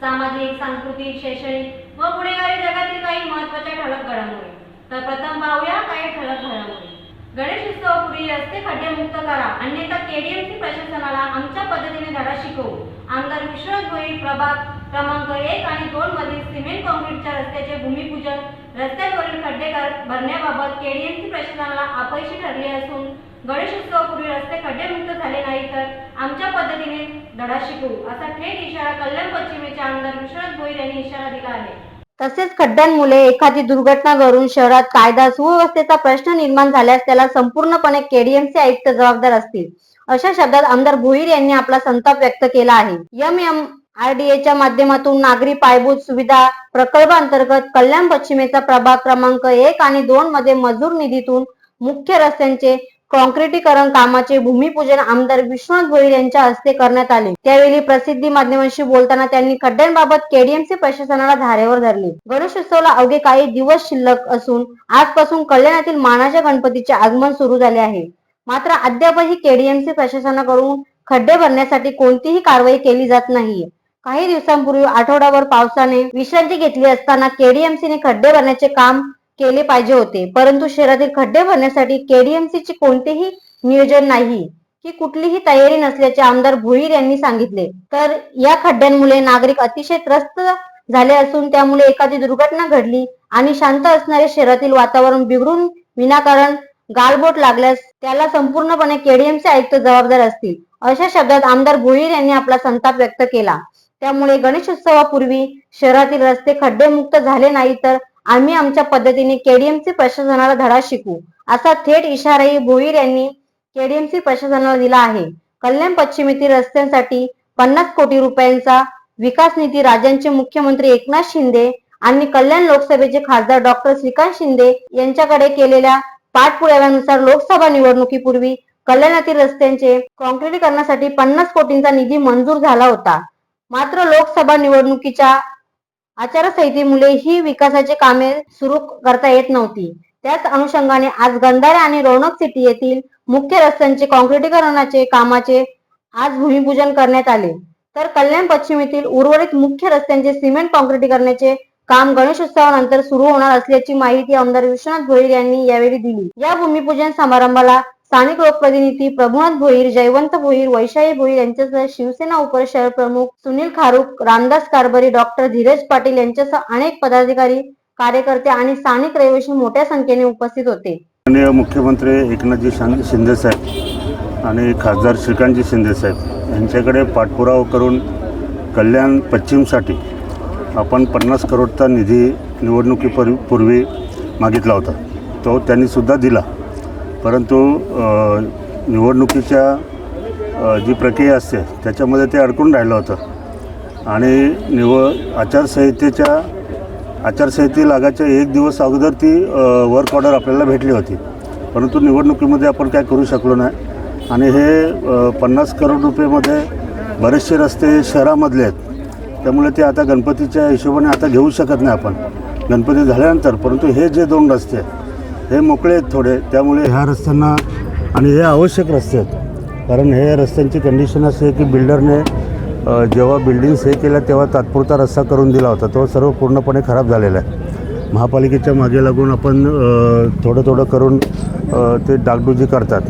सामाजिक सांस्कृतिक शैक्षणिक व गुन्हेगारी जगातील काही महत्त्वाच्या ठळक घडामोडी. तर प्रथम पाहूया काही ठळक घडामोडी. गणेश उत्सवापूर्वी रस्ते खड्डेमुक्त करा. अन्यथा केडीएमसी प्रशासनाला आमच्या पद्धतीने धडा शिकवू. आमदार विश्वास भोई प्रभाग क्रमांक एक आणि दोन मधील सिमेंट कॉन्क्रीटच्या रस्त्याचे भूमिपूजन रस्त्यांवरील खड्डे कर- भरण्याबाबत केडीएमसी प्रशासनाला अपयशी ठरले असून गणेश उत्सवापूर्वी रस्ते खड्डेमुक्त झाले नाही तर आमच्या पद्धतीने धडा शिकू असा थेट इशारा कल्याण पश्चिमेचे आमदार विश्वनाथ भोईर यांनी इशारा दिला आहे. तसेच खड्ड्यांमुळे एखादी दुर्घटना घडून शहरात कायदा सुव्यवस्थेचा प्रश्न निर्माण झाल्यास त्याला संपूर्णपणे केडीएमसी आयुक्त जबाबदार असतील. अशा शब्दात आमदार भोईर यांनी आपला संताप व्यक्त केला आहे. एम एम एच्या माध्यमातून नागरी पायाभूत सुविधा प्रकल्पांतर्गत कल्याण पश्चिमेचा प्रभाग क्रमांक एक आणि दोन मध्ये मजूर निधीतून मुख्य रस्त्यांचे कॉन्क्रिटीकरण कामाचे भूमिपूजन आमदार विश्वनाथ भोईर यांच्या हस्ते करण्यात आले. त्यावेळी प्रसिद्धी माध्यमांशी बोलताना त्यांनी खड्ड्यांबाबत केडीएमसी प्रशासनाला धारेवर धरले. गणेशोत्सवाला अवघे काही दिवस शिल्लक असून आजपासून कल्याणातील मानाच्या गणपतीचे आगमन सुरू झाले आहे. मात्र अद्यापही केडीएमसी प्रशासनाकडून खड्डे भरण्यासाठी कोणतीही कारवाई केली जात नाहीये. काही दिवसांपूर्वी आठवडाभर पावसाने विश्रांती घेतली असताना केडीएमसीने खड्डे भरण्याचे काम केले पाहिजे होते. परंतु शहरातील खड्डे भरण्यासाठी केडीएमसी चे कोणतेही नियोजन नाही की कुठलीही तयारी नसल्याचे आमदार भोईर यांनी सांगितले. तर या खड्ड्यांमुळे नागरिक अतिशय त्रस्त झाले असून त्यामुळे एखादी दुर्घटना घडली आणि शांत असणारे शहरातील वातावरण बिघडून विनाकारण गालबोट लागल्यास त्याला संपूर्णपणे केडीएमसी आयुक्त जबाबदार असतील अशा शब्दात आमदार भोईर यांनी आपला संताप व्यक्त केला. त्यामुळे गणेशोत्सवापूर्वी शहरातील रस्ते खड्डेमुक्त झाले नाही तर आम्ही आमच्या पद्धतीने केडीएमसी प्रशासनाला धडा शिकू असा थेट इशाराही भोईर यांनी केडीएमसी प्रशासनाला दिला आहे. कल्याण पश्चिमेतील रस्त्यांसाठी पन्नास कोटी रुपयांचा विकास निधी राज्यांचे मुख्यमंत्री एकनाथ शिंदे आणि कल्याण लोकसभेचे खासदार डॉक्टर श्रीकांत शिंदे यांच्याकडे केलेल्या पाठपुराव्यानुसार लोकसभा निवडणुकीपूर्वी कल्याणातील रस्त्यांचे कॉन्क्रीटीकरणासाठी पन्नास कोटींचा निधी मंजूर झाला होता. मात्र लोकसभा निवडणुकीच्या आचारसंहितेमुळे ही विकासाची कामे सुरू करता येत नव्हती. त्याच अनुषंगाने आज गंधारे आणि रौनक सिटी येथील मुख्य रस्त्यांचे काँक्रिटीकरणाचे कामाचे आज भूमिपूजन करण्यात आले. तर कल्याण पश्चिम येथील उर्वरित मुख्य रस्त्यांचे सिमेंट काँक्रिटीकरणाचे काम गणेशोत्सवानंतर सुरू होणार असल्याची माहिती आमदार विश्वनाथ भोईर यांनी यावेळी दिली. या भूमिपूजन समारंभाला स्थानिक लोकप्रतिनिधी प्रभुनाथ भोईर जयवंत भोईर वैशाली भोईर यांच्यासह शिवसेना उपशहर प्रमुख सुनील खारुक रामदास कारभारी डॉक्टर धीरज पाटील यांच्यासह अनेक पदाधिकारी कार्यकर्ते आणि स्थानिक रहिवासी मोठ्या संख्येने उपस्थित होते. मुख्यमंत्री एकनाथजी शां शिंदे साहेब आणि खासदार श्रीकांतजी शिंदे साहेब यांच्याकडे पाठपुरावा करून कल्याण पश्चिमसाठी आपण पन्नास करोडचा निधी निवडणुकीपूर्वी पूर्वी मागितला होता. तो त्यांनीसुद्धा दिला. परंतु निवडणुकीच्या जी प्रक्रिया असते त्याच्यामध्ये ते अडकून राहिलं होतं. आणि निव आचारसंहितेच्या आचारसंहिते लागायच्या एक दिवस अगोदर ती वर्क ऑर्डर आपल्याला भेटली होती. परंतु निवडणुकीमध्ये आपण काय करू शकलो नाही. आणि हे पन्नास करोड रुपयेमध्ये बरेचसे रस्ते शहरामधले आहेत. त्यामुळे ते आता गणपतीच्या हिशोबाने आता घेऊ शकत नाही आपण. गणपती झाल्यानंतर परंतु हे जे दोन रस्ते आहेत हे मोकळे आहेत थोडे त्यामुळे ह्या रस्त्यांना आणि हे आवश्यक रस्ते आहेत. कारण हे रस्त्यांची कंडिशन अशी आहे की बिल्डरने जेव्हा बिल्डिंग्स हे केल्या तेव्हा तात्पुरता रस्ता करून दिला होता. तो सर्व पूर्णपणे खराब झालेला आहे. महापालिकेच्या मागे लागून आपण थोडं थोडं करून ते डागडुजी करतात.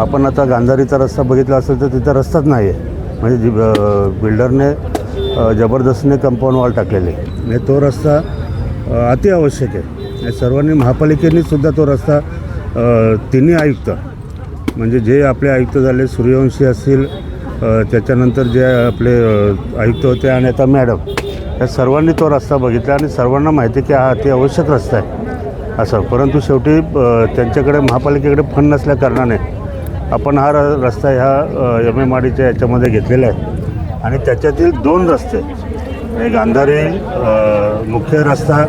आपण आता गांधारीचा रस्ता बघितला असेल तर तिथं रस्ताच नाही आहे. म्हणजे जी बिल्डरने जबरदस्तीने कंपाऊंड वॉल टाकलेले आहे. आणि तो रस्ता अतिआवश्यक अति आवश्यक आहे. आणि सर्वांनी महापालिकेने सुद्धा तो रस्ता तिन्ही आयुक्त म्हणजे जे आपले आयुक्त झाले सूर्यवंशी असतील त्याच्यानंतर जे आपले आयुक्त होते आणि आता मॅडम या सर्वांनी तो रस्ता बघितला आणि सर्वांना माहिती आहे की हा अति आवश्यक रस्ता आहे. असं परंतु शेवटी त्यांच्याकडे महापालिकेकडे फंड नसल्या कारणाने आपण हा र रस्ता ह्या एम एम आर डीच्या याच्यामध्ये घेतलेला आहे. आणि त्याच्यातील दोन रस्ते एक अंधारी मुख्य रस्ता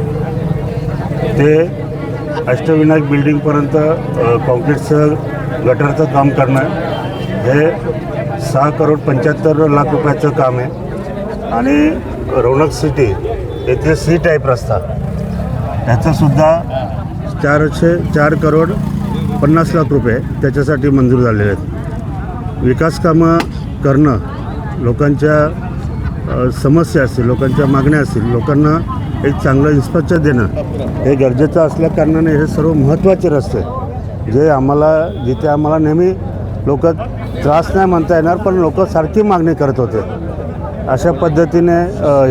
ते अष्टविनायक बिल्डिंगपर्यंत काँक्रीटचं कॉन्क्रीटचं गटरचं काम करणं हे सहा करोड पंच्याहत्तर लाख रुपयाचं काम आहे. आणि रौनक सिटी येथे सी टाईप रस्ता. ह्याचंसुद्धा चारशे चार करोड पन्नास लाख रुपये त्याच्यासाठी मंजूर झालेले आहेत. विकास कामं करणं लोकांच्या समस्या असतील लोकांच्या मागण्या असतील लोकांना एक चांगलं इन्फ्रास्ट्रक्चर देणं हे गरजेचं असल्या कारणाने हे सर्व महत्त्वाचे रस्ते जे आम्हाला जिथे आम्हाला नेहमी लोक त्रास नाही म्हणता येणार पण लोक सारखी मागणी करत होते. अशा पद्धतीने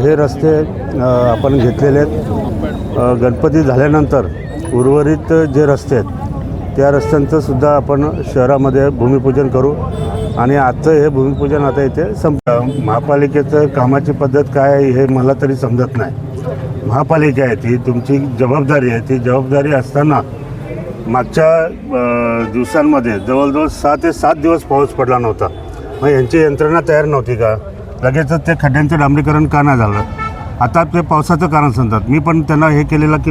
हे रस्ते आपण घेतलेले आहेत. गणपती झाल्यानंतर उर्वरित जे रस्ते आहेत त्या रस्त्यांचं सुद्धा आपण शहरामध्ये भूमिपूजन करू आणि आजचं हे भूमिपूजन आता इथे संप महापालिकेचं कामाची पद्धत काय आहे हे मला तरी समजत नाही. महापालिका आहे ती तुमची जबाबदारी आहे. ती जबाबदारी असताना मागच्या दिवसांमध्ये जवळजवळ सहा ते सात दिवस पाऊस पडला नव्हता. मग यांची यंत्रणा तयार नव्हती का? लगेचच ते खड्ड्यांचं डांबरीकरण का नाही झालं? आता ते पावसाचं कारण सांगतात. मी पण त्यांना हे केलेलं की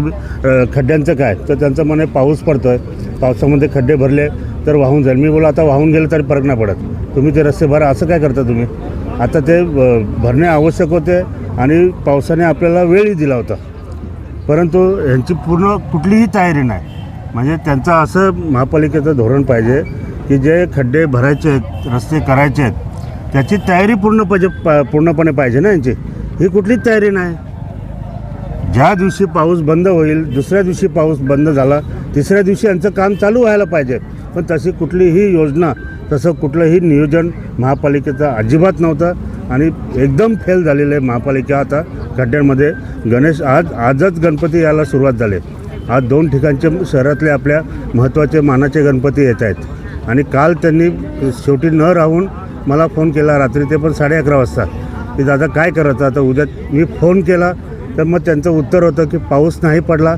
खड्ड्यांचं काय? तर त्यांचं म्हणे पाऊस पडतो आहे पावसामध्ये खड्डे भरले तर वाहून जाईल. मी बोला आता वाहून गेलं तरी फरक नाही पडत. तुम्ही ते रस्ते भरा असं काय करता तुम्ही? आता ते भरणे आवश्यक होते. आणि पावसाने आपल्याला वेळही दिला होता. परंतु यांची पूर्ण कुठलीही तयारी नाही. म्हणजे त्यांचं असं महापालिकेचं धोरण पाहिजे की जे खड्डे भरायचे आहेत रस्ते करायचे आहेत त्याची तयारी पूर्ण पाहिजे पा पूर्णपणे पाहिजे ना यांची? ही कुठलीच तयारी नाही. ज्या दिवशी पाऊस बंद होईल दुसऱ्या दिवशी पाऊस बंद झाला तिसऱ्या दिवशी यांचं काम चालू व्हायला पाहिजे. पण तशी कुठलीही योजना तसं कुठलंही नियोजन महापालिकेचं अजिबात नव्हतं. आणि एकदम फेल झालेलं आहे महापालिका आता खड्ड्यांमध्ये. गणेश आज आजच गणपती यायला सुरुवात झाली. आज दोन ठिकाणचे शहरातले आपल्या महत्त्वाचे मानाचे गणपती येत आहेत. आणि काल त्यांनी शेवटी न राहून मला फोन केला रात्री ते पण साडे अकरा वाजता. की दादा काय करायचं? आता उद्या मी फोन केला तर मग त्यांचं उत्तर होतं की पाऊस नाही पडला.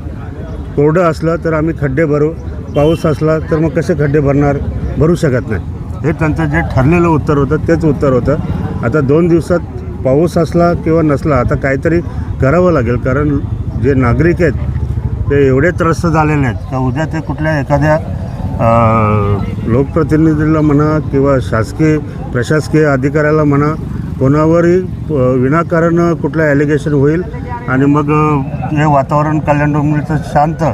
कोरडं असलं तर आम्ही खड्डे भरू. पाऊस असला तर मग कसे खड्डे भरणार? भरू शकत नाही. हे त्यांचं जे ठरलेलं उत्तर होतं तेच उत्तर होतं. आता दोन दिवसात पाऊस असला किंवा नसला आता काहीतरी करावं लागेल. कारण जे नागरिक आहेत ते एवढे त्रस्त झालेले आहेत का उद्या ते कुठल्या एखाद्या लोकप्रतिनिधीला म्हणा किंवा शासकीय प्रशासकीय अधिकाऱ्याला म्हणा कोणावरही विनाकारण कुठलं ॲलिगेशन होईल आणि मग हे वातावरण कल्याण डोंबिवलीचं शांत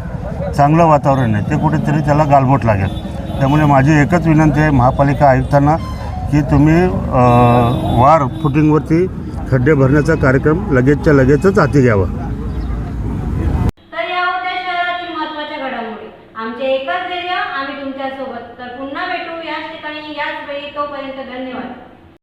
चांगलं वातावरण आहे ते कुठेतरी त्याला गालबोट लागेल. त्यामुळे माझी एकच विनंती आहे महापालिका आयुक्तांना की तुम्ही वार फुटिंगवरती खड्डे भरण्याचा कार्यक्रम लगेचच्या लगेचच हाती घ्यावा. तर या होत्या शहरातील महत्त्वाच्या घडामोडी. आमचे एकच धैर्य आम्ही तुमच्यासोबत. तर पुन्हा भेटू याच ठिकाणी याच वेळी तोपर्यंत धन्यवाद.